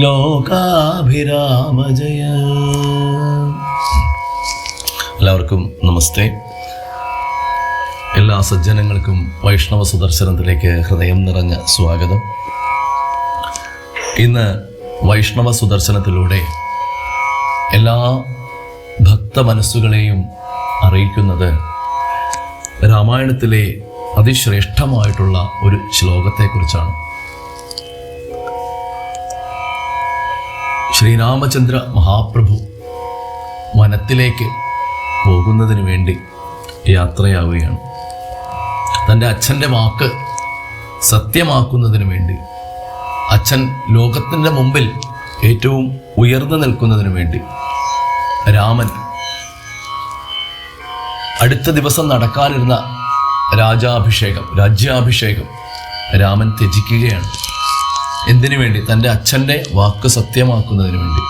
ലോകാഭിരാമ ജയ എല്ലാവർക്കും നമസ്തേ. എല്ലാ സജ്ജനങ്ങൾക്കും വൈഷ്ണവ സുദർശനത്തിലേക്ക് ഹൃദയം നിറഞ്ഞ സ്വാഗതം. ഇന്ന് വൈഷ്ണവ സുദർശനത്തിലൂടെ എല്ലാ ഭക്ത മനസ്സുകളെയും അറിയിക്കുന്നത് രാമായണത്തിലെ അതിശ്രേഷ്ഠമായിട്ടുള്ള ഒരു ശ്ലോകത്തെക്കുറിച്ചാണ്. ശ്രീരാമചന്ദ്ര മഹാപ്രഭു വനത്തിലേക്ക് പോകുന്നതിന് വേണ്ടി യാത്രയാവുകയാണ്. തന്റെ അച്ഛന്റെ വാക്ക് സത്യമാക്കുന്നതിന് വേണ്ടി അച്ഛൻ ലോകത്തിന്റെ മുമ്പിൽ ഏറ്റവും ഉയർന്നു നിൽക്കുന്നതിന് വേണ്ടി രാമൻ അടുത്ത ദിവസം നടക്കാനിരുന്ന രാജാഭിഷേകം രാജ്യാഭിഷേകം രാമൻ ത്യജിക്കുകയാണ്. എന്തിനു വേണ്ടി? തന്റെ അച്ഛന്റെ വാക്ക് സത്യമാക്കുന്നതിന് വേണ്ടി.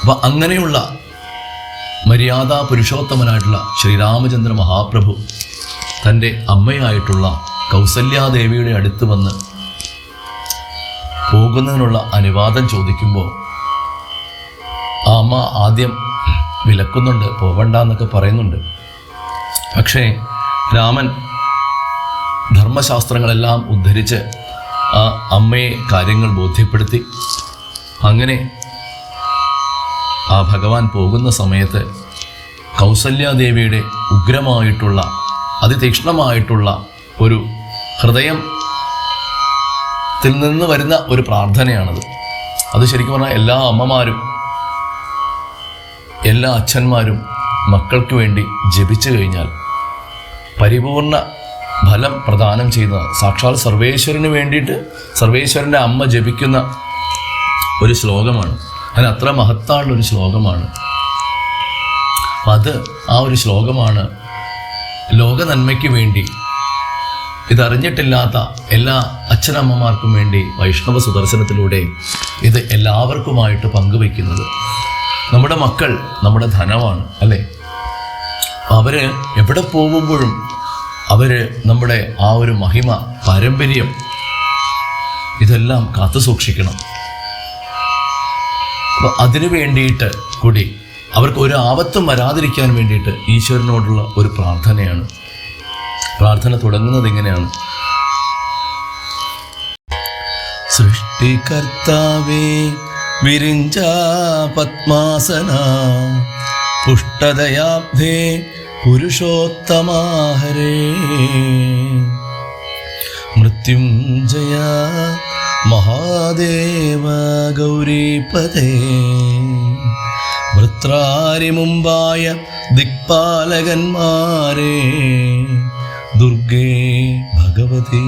അപ്പം അങ്ങനെയുള്ള മര്യാദ പുരുഷോത്തമനായിട്ടുള്ള ശ്രീരാമചന്ദ്ര മഹാപ്രഭു തന്റെ അമ്മയായിട്ടുള്ള കൗസല്യാദേവിയുടെ അടുത്ത് വന്ന് പോകുന്നതിനുള്ള അനുവാദം ചോദിക്കുമ്പോൾ ആ അമ്മ ആദ്യം വിലക്കുന്നുണ്ട് പോകണ്ട എന്നൊക്കെ പറയുന്നുണ്ട്. പക്ഷേ രാമൻ ധർമ്മശാസ്ത്രങ്ങളെല്ലാം ഉദ്ധരിച്ച് ആ അമ്മയെ കാര്യങ്ങൾ ബോധ്യപ്പെടുത്തി. അങ്ങനെ ആ ഭഗവാൻ പോകുന്ന സമയത്ത് കൗസല്യാദേവിയുടെ ഉഗ്രമായിട്ടുള്ള അതിതീക്ഷ്ണമായിട്ടുള്ള ഒരു ഹൃദയം ത്തിൽ നിന്ന് വരുന്ന ഒരു പ്രാർത്ഥനയാണത്. അത് ശരിക്കും പറഞ്ഞാൽ എല്ലാ അമ്മമാരും എല്ലാ അച്ഛന്മാരും മക്കൾക്ക് വേണ്ടി ജപിച്ചു കഴിഞ്ഞാൽ പരിപൂർണ ഫലം പ്രദാനം ചെയ്യുന്നത് സാക്ഷാൽ സർവേശ്വരന് വേണ്ടിയിട്ട് സർവേശ്വരന്റെ അമ്മ ജപിക്കുന്ന ഒരു ശ്ലോകമാണ്. അതിന് അത്ര മഹത്തായുള്ള ഒരു ശ്ലോകമാണ്. അത് ആ ഒരു ശ്ലോകമാണ് ലോക നന്മയ്ക്ക് വേണ്ടി ഇതറിഞ്ഞിട്ടില്ലാത്ത എല്ലാ അച്ഛനമ്മമാർക്കും വേണ്ടി വൈഷ്ണവ സുദർശനത്തിലൂടെ ഇത് എല്ലാവർക്കുമായിട്ട് പങ്കുവയ്ക്കുന്നത്. നമ്മുടെ മക്കൾ നമ്മുടെ ധനമാണ് അല്ലേ? അവർ എവിടെ പോകുമ്പോഴും അവർ നമ്മുടെ ആ ഒരു മഹിമ പാരമ്പര്യം ഇതെല്ലാം കാത്തു സൂക്ഷിക്കണം. അപ്പൊ അതിനു വേണ്ടിയിട്ട് കൂടി അവർക്ക് ഒരു ആപത്തും വരാതിരിക്കാൻ വേണ്ടിയിട്ട് ഈശ്വരനോടുള്ള ഒരു പ്രാർത്ഥനയാണ്. പ്രാർത്ഥന തുടങ്ങുന്നത് ഇങ്ങനെയാണ്. സൃഷ്ടികർത്താവേ വിരിഞ്ച പത്മാസന പുഷ്ടതയാബ്ധേ പുരുഷോത്തമാഹരേ. മൃത്യുഞ്ജയ മഹാദേവ ഗൗരീപദേ വൃത്രാരി മുമ്പായ ദിക്പാലകന്മാരെ. ദുർഗേ ഭഗവതി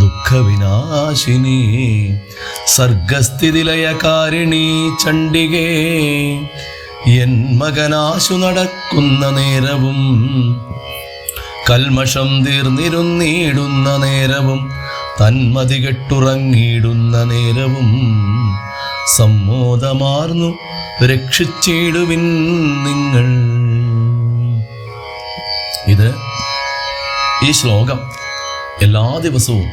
ദുഃഖവിനാശിനി. സർഗസ്ഥിതിലയകാരിണി ചണ്ഡികേ. എൻ മകനാശു നടക്കുന്ന നേരവും കൽമഷം തീർന്നിരുന്നിടുന്ന നേരവും തന്മതി കെട്ടുറങ്ങിയിടുന്ന നേരവും സമ്മോദമാർന്നു രക്ഷിച്ചിടുവിൻ നിങ്ങൾ. ഇത് ഈ ശ്ലോകം എല്ലാ ദിവസവും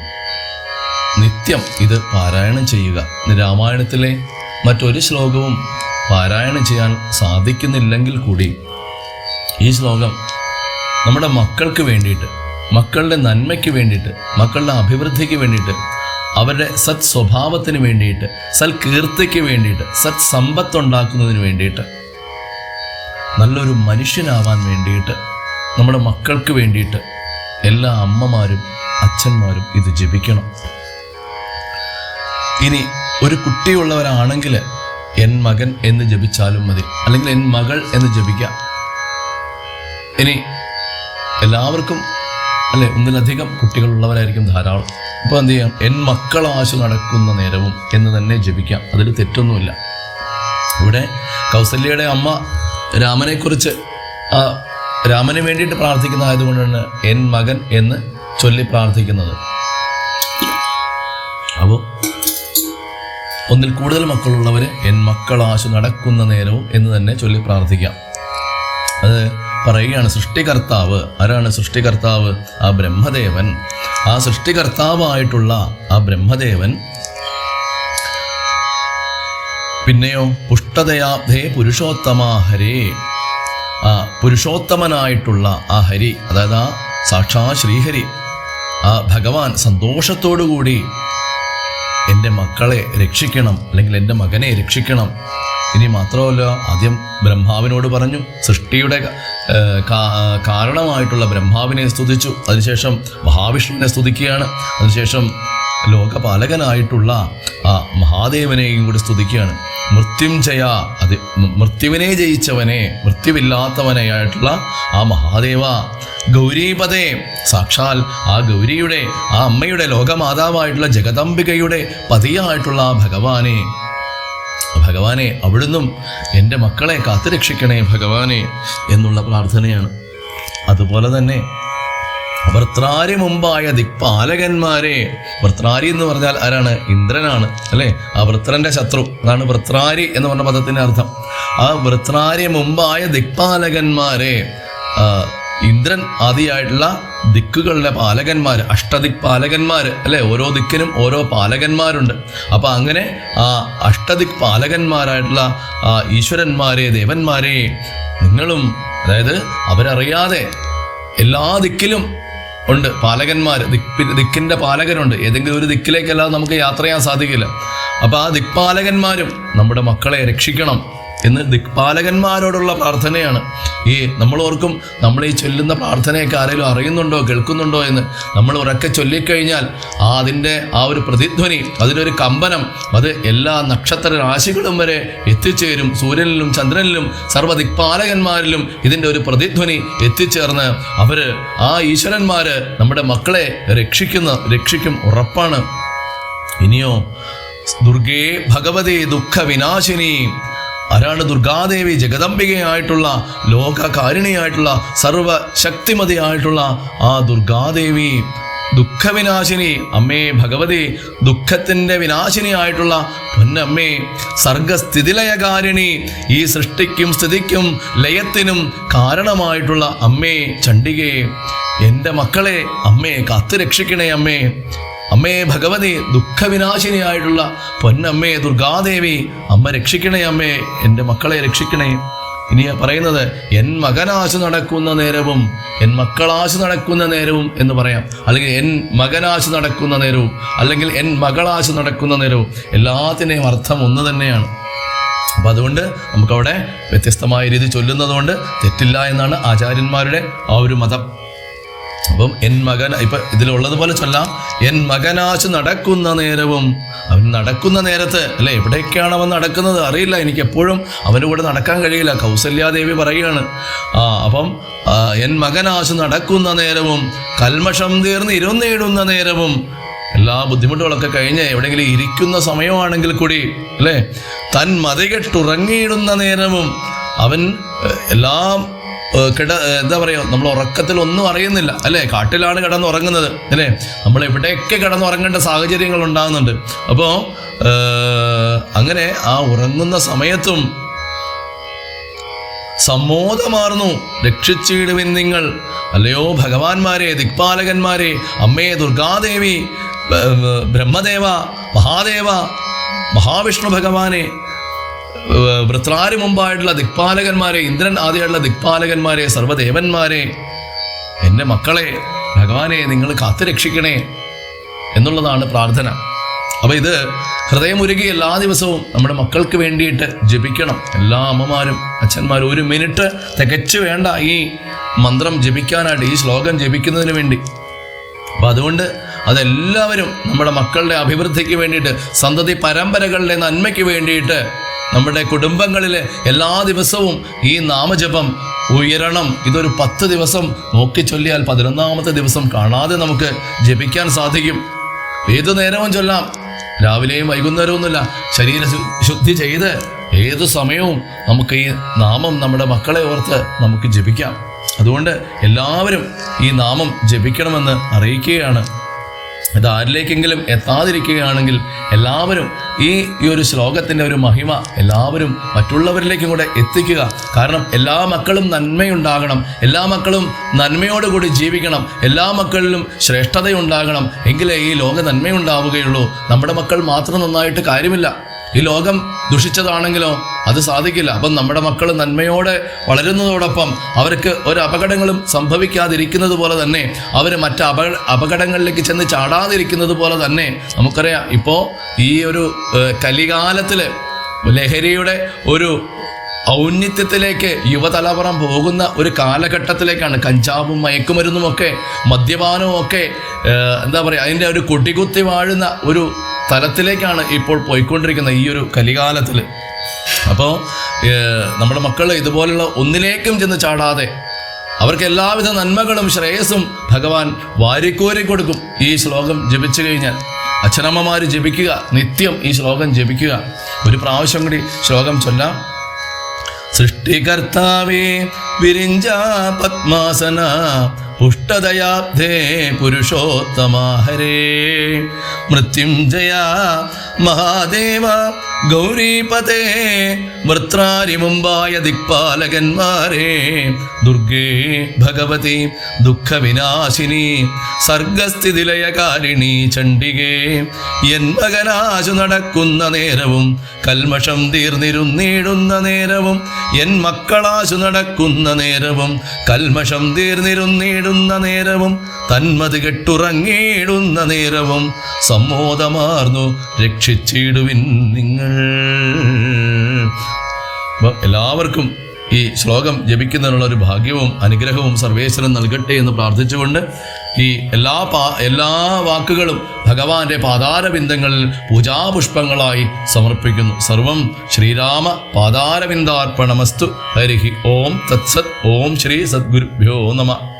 നിത്യം ഇത് പാരായണം ചെയ്യുക. രാമായണത്തിലെ മറ്റൊരു ശ്ലോകവും പാരായണം ചെയ്യാൻ സാധിക്കുന്നില്ലെങ്കിൽ കൂടി ഈ ശ്ലോകം നമ്മുടെ മക്കൾക്ക് വേണ്ടിയിട്ട് മക്കളുടെ നന്മയ്ക്ക് വേണ്ടിയിട്ട് മക്കളുടെ അഭിവൃദ്ധിക്ക് വേണ്ടിയിട്ട് അവരുടെ സത് സ്വഭാവത്തിന് വേണ്ടിയിട്ട് സൽകീർത്തിക്ക് വേണ്ടിയിട്ട് സത് സമ്പത്തുണ്ടാക്കുന്നതിന് വേണ്ടിയിട്ട് നല്ലൊരു മനുഷ്യനാവാൻ വേണ്ടിയിട്ട് നമ്മുടെ മക്കൾക്ക് വേണ്ടിയിട്ട് എല്ലാ അമ്മമാരും അച്ഛന്മാരും ഇത് ജപിക്കണം. ഇനി ഒരു കുട്ടിയുള്ളവരാണെങ്കിൽ എൻ മകൻ എന്ന് ജപിച്ചാലും മതി. അല്ലെങ്കിൽ എൻ മകൾ എന്ന് ജപിക്കാം. ഇനി എല്ലാവർക്കും അല്ലെ ഒന്നിലധികം കുട്ടികളുള്ളവരായിരിക്കും ധാരാളം. ഇപ്പൊ എന്ത് ചെയ്യാം? എൻ മക്കളാശു നടക്കുന്ന നേരവും എന്ന് തന്നെ ജപിക്കാം. അതിൽ തെറ്റൊന്നുമില്ല. ഇവിടെ കൗസല്യയുടെ അമ്മ രാമനെക്കുറിച്ച് രാമന് വേണ്ടിയിട്ട് പ്രാർത്ഥിക്കുന്നതായതുകൊണ്ടാണ് എൻ മകൻ എന്ന് ചൊല്ലി പ്രാർത്ഥിക്കുന്നത്. ഒന്നിൽ കൂടുതൽ മക്കളുള്ളവർ എൻ മക്കളാശു നടക്കുന്ന നേരവും എന്ന് തന്നെ ചൊല്ലി പ്രാർത്ഥിക്കാം. അത് പറയുകയാണ് സൃഷ്ടികർത്താവ്. ആരാണ് സൃഷ്ടികർത്താവ്? ആ ബ്രഹ്മദേവൻ. ആ സൃഷ്ടികർത്താവായിട്ടുള്ള ആ ബ്രഹ്മദേവൻ. പിന്നെയോ പുഷ്ടതയാബ്ധേ പുരുഷോത്തമാ ഹരേ. ആ പുരുഷോത്തമനായിട്ടുള്ള ആ ഹരി അതായത് ആ സാക്ഷാ ശ്രീഹരി ആ ഭഗവാൻ സന്തോഷത്തോടുകൂടി എന്റെ മക്കളെ രക്ഷിക്കണം അല്ലെങ്കിൽ എന്റെ മകനെ രക്ഷിക്കണം. ഇനി മാത്രമല്ല ആദ്യം ബ്രഹ്മാവിനോട് പറഞ്ഞു സൃഷ്ടിയുടെ കാരണമായിട്ടുള്ള ബ്രഹ്മാവിനെ സ്തുതിച്ചു. അതിനുശേഷം മഹാവിഷ്ണുവിനെ സ്തുതിക്കുകയാണ്. അതിനുശേഷം ലോകപാലകനായിട്ടുള്ള ആ മഹാദേവനെയും കൂടി സ്തുതിക്കുകയാണ്. മൃത്യുഞ്ജയ അത് മൃത്യുവിനെ ജയിച്ചവനെ മൃത്യുവില്ലാത്തവനെയായിട്ടുള്ള ആ മഹാദേവ ഗൗരീപദേ സാക്ഷാൽ ആ ഗൗരിയുടെ ആ അമ്മയുടെ ലോകമാതാവായിട്ടുള്ള ജഗദംബികയുടെ പതിയായിട്ടുള്ള ആ ഭഗവാനെ. ഭഗവാനെ അവിടുന്നും എന്റെ മക്കളെ കാത്തുരക്ഷിക്കണേ ഭഗവാനെ എന്നുള്ള പ്രാർത്ഥനയാണ്. അതുപോലെ തന്നെ വൃത്രാരി മുമ്പായ ദിക്പാലകന്മാരെ വൃത്രാരി എന്ന് പറഞ്ഞാൽ ആരാണ്? ഇന്ദ്രനാണ് അല്ലേ? ആ വൃത്രന്റെ ശത്രു അതാണ് വൃത്രാരി എന്ന് പറഞ്ഞ പദത്തിന്റെ അർത്ഥം. ആ വൃത്രാരി മുമ്പായ ദിക്പാലകന്മാരെ ഇന്ദ്രൻ ആദിയായിട്ടുള്ള ദിക്കുകളുടെ പാലകന്മാർ അഷ്ടദിക് പാലകന്മാർ അല്ലെ? ഓരോ ദിക്കിനും ഓരോ പാലകന്മാരുണ്ട്. അപ്പൊ അങ്ങനെ ആ അഷ്ടദിക് പാലകന്മാരായിട്ടുള്ള ആ ഈശ്വരന്മാരെ ദേവന്മാരെ നിങ്ങളും അതായത് അവരറിയാതെ എല്ലാ ദിക്കിലും ഉണ്ട് പാലകന്മാർ. ദിക്ക് ദിക്കിന്റെ പാലകരുണ്ട്. ഏതെങ്കിലും ഒരു ദിക്കിലേക്കല്ലാതെ നമുക്ക് യാത്ര ചെയ്യാൻ സാധിക്കില്ല. അപ്പോൾ ആ ദിക്പാലകന്മാരും നമ്മുടെ മക്കളെ രക്ഷിക്കണം. എന്ന് ദിക്പാലകന്മാരോടുള്ള പ്രാർത്ഥനയാണ്. ഈ നമ്മൾ ഓർക്കും നമ്മൾ ഈ ചൊല്ലുന്ന പ്രാർത്ഥനയൊക്കെ ആരെങ്കിലും അറിയുന്നുണ്ടോ കേൾക്കുന്നുണ്ടോ എന്ന് നമ്മൾ ഉറക്കെ ചൊല്ലിക്കഴിഞ്ഞാൽ ആ അതിന്റെ ആ ഒരു പ്രതിധ്വനി അതിനൊരു കമ്പനം അത് എല്ലാ നക്ഷത്ര രാശികളും വരെ എത്തിച്ചേരും. സൂര്യനിലും ചന്ദ്രനിലും സർവ ദിക്പാലകന്മാരിലും ഇതിന്റെ ഒരു പ്രതിധ്വനി എത്തിച്ചേർന്ന് അവർ ആ ഈശ്വരന്മാർ നമ്മുടെ മക്കളെ രക്ഷിക്കുന്ന രക്ഷിക്കും ഉറപ്പാണ്. ഇനിയോ ദുർഗേ ഭഗവതി ദുഃഖ വിനാശിനി. ആരാണ് ദുർഗാദേവി ജഗദംബികയായിട്ടുള്ള ലോകകാരിണിയായിട്ടുള്ള സർവശക്തിമതിയായിട്ടുള്ള ആ ദുർഗാദേവി ദുഃഖവിനാശിനി. അമ്മേ ഭഗവതി ദുഃഖത്തിന്റെ വിനാശിനിയായിട്ടുള്ള പൊന്നമ്മേ സർഗസ്ഥിതിലയകാരിണി. ഈ സൃഷ്ടിക്കും സ്ഥിതിക്കും ലയത്തിനും കാരണമായിട്ടുള്ള അമ്മേ ചണ്ഡികയെ എന്റെ മക്കളെ അമ്മയെ കാത്തുരക്ഷിക്കണേ അമ്മേ. അമ്മേ ഭഗവതി ദുഃഖവിനാശിനിയായിട്ടുള്ള പൊന്നമ്മേ ദുർഗാദേവി അമ്മ രക്ഷിക്കണേ അമ്മേ എന്റെ മക്കളെ രക്ഷിക്കണേ. ഇനി പറയുന്നത് എൻ മകനാശു നടക്കുന്ന നേരവും എൻ മക്കളാശു നടക്കുന്ന നേരവും എന്ന് പറയാം. അല്ലെങ്കിൽ എൻ മകനാശു നടക്കുന്ന നേരവും അല്ലെങ്കിൽ എൻ മകളാശു നടക്കുന്ന നേരവും എല്ലാത്തിനെയും അർത്ഥം ഒന്ന് തന്നെയാണ്. അപ്പം അതുകൊണ്ട് നമുക്കവിടെ വ്യത്യസ്തമായ രീതി ചൊല്ലുന്നതുകൊണ്ട് തെറ്റില്ല എന്നാണ് ആചാര്യന്മാരുടെ ആ ഒരു മതം. അപ്പം എൻ മകൻ ഇപ്പൊ ഇതിലുള്ളതുപോലെ ചൊല്ലാം. എൻ മകനാശ് നടക്കുന്ന നേരവും അവൻ നടക്കുന്ന നേരത്ത് അല്ലെ എവിടേക്കാണ് അവൻ നടക്കുന്നത് അറിയില്ല. എനിക്ക് എപ്പോഴും അവന്റെ കൂടെ നടക്കാൻ കഴിയില്ല. കൗസല്യാദേവി പറയുകയാണ്. ആ അപ്പം എൻ മകനാശ് നടക്കുന്ന നേരവും കൽമഷം തീർന്ന് ഇരുന്നേടുന്ന നേരവും എല്ലാ ബുദ്ധിമുട്ടുകളൊക്കെ കഴിഞ്ഞ് എവിടെയെങ്കിലും ഇരിക്കുന്ന സമയമാണെങ്കിൽ കൂടി അല്ലേ തൻ മതികെട്ടുറങ്ങിയിടുന്ന നേരവും അവൻ എല്ലാം കിട എന്താ പറയുക നമ്മൾ ഉറക്കത്തിൽ ഒന്നും അറിയുന്നില്ല. അല്ലേ? കാട്ടിലാണ് കിടന്ന് ഉറങ്ങുന്നത് അല്ലേ? നമ്മൾ എവിടെയൊക്കെ കിടന്നുറങ്ങേണ്ട സാഹചര്യങ്ങൾ ഉണ്ടാകുന്നുണ്ട്. അപ്പോൾ അങ്ങനെ ആ ഉറങ്ങുന്ന സമയത്തും സമ്മോദമാർന്നു. രക്ഷിച്ചിടുവിൻ നിങ്ങൾ. അല്ലയോ ഭഗവാന്മാരെ ദിക്പാലകന്മാരെ അമ്മേ ദുർഗാദേവി ബ്രഹ്മദേവ മഹാദേവ മഹാവിഷ്ണു ഭഗവാനെ വൃത്രാരി മുമ്പായിട്ടുള്ള ദിക്പാലകന്മാരെ ഇന്ദ്രൻ ആദ്യമായിട്ടുള്ള ദിക്പാലകന്മാരെ സർവദേവന്മാരെ എന്റെ മക്കളെ ഭഗവാനെ നിങ്ങൾ കാത്തുരക്ഷിക്കണേ എന്നുള്ളതാണ് പ്രാർത്ഥന. അപ്പോൾ ഇത് ഹൃദയമുരുകി എല്ലാ ദിവസവും നമ്മുടെ മക്കൾക്ക് വേണ്ടിയിട്ട് ജപിക്കണം. എല്ലാ അമ്മമാരും അച്ഛന്മാരും ഒരു മിനിറ്റ് തികച്ചു വേണ്ട ഈ മന്ത്രം ജപിക്കാനായിട്ട് ഈ ശ്ലോകം ജപിക്കുന്നതിന് വേണ്ടി. അപ്പം അതുകൊണ്ട് അതെല്ലാവരും നമ്മുടെ മക്കളുടെ അഭിവൃദ്ധിക്ക് വേണ്ടിയിട്ട് സന്തതി പരമ്പരകളുടെ നന്മയ്ക്ക് വേണ്ടിയിട്ട് നമ്മുടെ കുടുംബങ്ങളിൽ എല്ലാ ദിവസവും ഈ നാമജപം ഉയരണം. ഇതൊരു പത്ത് ദിവസം നോക്കി ചൊല്ലിയാൽ പതിനൊന്നാമത്തെ ദിവസം കാണാതെ നമുക്ക് ജപിക്കാൻ സാധിക്കും. ഏതു നേരവും ചൊല്ലാം. രാവിലെയും വൈകുന്നേരവും ഒന്നുമില്ല ശരീര ശുദ്ധി ചെയ്ത് ഏത് സമയവും നമുക്ക് ഈ നാമം നമ്മുടെ മക്കളെ ഓർത്ത് നമുക്ക് ജപിക്കാം. അതുകൊണ്ട് എല്ലാവരും ഈ നാമം ജപിക്കണമെന്ന് അറിയിക്കുകയാണ്. ഇത് ആരിലേക്കെങ്കിലും എത്താതിരിക്കുകയാണെങ്കിൽ എല്ലാവരും ഈ ഈ ഒരു ശ്ലോകത്തിന്റെ ഒരു മഹിമ എല്ലാവരും മറ്റുള്ളവരിലേക്കും കൂടെ എത്തിക്കുക. കാരണം എല്ലാ മക്കളും നന്മയുണ്ടാകണം. എല്ലാ മക്കളും നന്മയോടുകൂടി ജീവിക്കണം. എല്ലാ മക്കളിലും ശ്രേഷ്ഠതയുണ്ടാകണം. എങ്കിലേ ഈ ലോക നന്മയുണ്ടാവുകയുള്ളൂ. നമ്മുടെ മക്കൾ മാത്രം നന്നായിട്ട് കാര്യമില്ല. ഈ ലോകം ദുഷിച്ചതാണെങ്കിലോ അത് സാധിക്കില്ല. അപ്പം നമ്മുടെ മക്കൾ നന്മയോടെ വളരുന്നതോടൊപ്പം അവർക്ക് ഒരു അപകടങ്ങളും സംഭവിക്കാതിരിക്കുന്നത് പോലെ തന്നെ അവർ മറ്റ് അപ അപകടങ്ങളിലേക്ക് ചെന്ന് ചാടാതിരിക്കുന്നത് പോലെ തന്നെ നമുക്കറിയാം. ഇപ്പോൾ ഈ ഒരു കലികാലത്തിൽ ലഹരിയുടെ ഒരു ഔന്നിത്യത്തിലേക്ക് യുവതലമുറ പോകുന്ന ഒരു കാലഘട്ടത്തിലേക്കാണ് കഞ്ചാവും മയക്കുമരുന്നും ഒക്കെ മദ്യപാനവും ഒക്കെ എന്താ പറയുക അതിന്റെ ഒരു കൊടികുത്തി വാഴുന്ന ഒരു തലത്തിലേക്കാണ് ഇപ്പോൾ പോയിക്കൊണ്ടിരിക്കുന്നത് ഈ ഒരു കലികാലത്തിൽ അപ്പോൾ നമ്മുടെ മക്കൾ ഇതുപോലുള്ള ഒന്നിലേക്കും ചെന്ന് ചാടാതെ അവർക്ക് എല്ലാവിധ നന്മകളും ശ്രേയസ്സും ഭഗവാൻ വാരിക്കോരി കൊടുക്കും ഈ ശ്ലോകം ജപിച്ചു കഴിഞ്ഞാൽ. അച്ഛനമ്മമാർ ജപിക്കുക നിത്യം ഈ ശ്ലോകം ജപിക്കുക. ഒരു പ്രാവശ്യം കൂടി ശ്ലോകം ചൊല്ലാം. സൃഷ്ടികർത്താവേ വിരിഞ്ച പത്മാസന പുഷ്ടദയാബ്ധേ പുരുഷോത്തമാഹരേ. മൃത്യുഞ്ജയ മഹാദേവ ഗൗരീപതേ വൃത്രാരി മുമ്പായ ദിക്പാലകന്മാരെ ദുർഗേ ഭഗവതി ദുഃഖവിനാശിനി സർഗസ്ഥിതിലയകാരിണി ചണ്ഡികേ എൻ മകനാശു നടക്കുന്ന നേരവും കൽമഷം തീർന്നിരുന്നിടുന്ന നേരവും എൻ മക്കളാശു നടക്കുന്ന നേരവും കൽമഷം തീർന്നിരുന്നിടുന്ന നേരവും തന്മതി കെട്ടുറങ്ങിയിടുന്ന നേരവും സമ്മോദമാർന്നു രക്ഷിച്ചിടുവിൻ നിങ്ങൾ. എല്ലാവർക്കും ഈ ശ്ലോകം ജപിക്കുന്നതിനുള്ള ഒരു ഭാഗ്യവും അനുഗ്രഹവും സർവേശ്വരൻ നൽകട്ടെ എന്ന് പ്രാർത്ഥിച്ചുകൊണ്ട് ഈ എല്ലാ പാ എല്ലാ വാക്കുകളും ഭഗവാന്റെ പാതാരബിന്ദങ്ങളിൽ പൂജാപുഷ്പങ്ങളായി സമർപ്പിക്കുന്നു. സർവം ശ്രീരാമ പാതാരബിന്ദാർപ്പണമസ്തു. ഹരിഹി ഓം തത്സത്. ഓം ശ്രീ സദ്ഗുരുഭ്യോ നമ.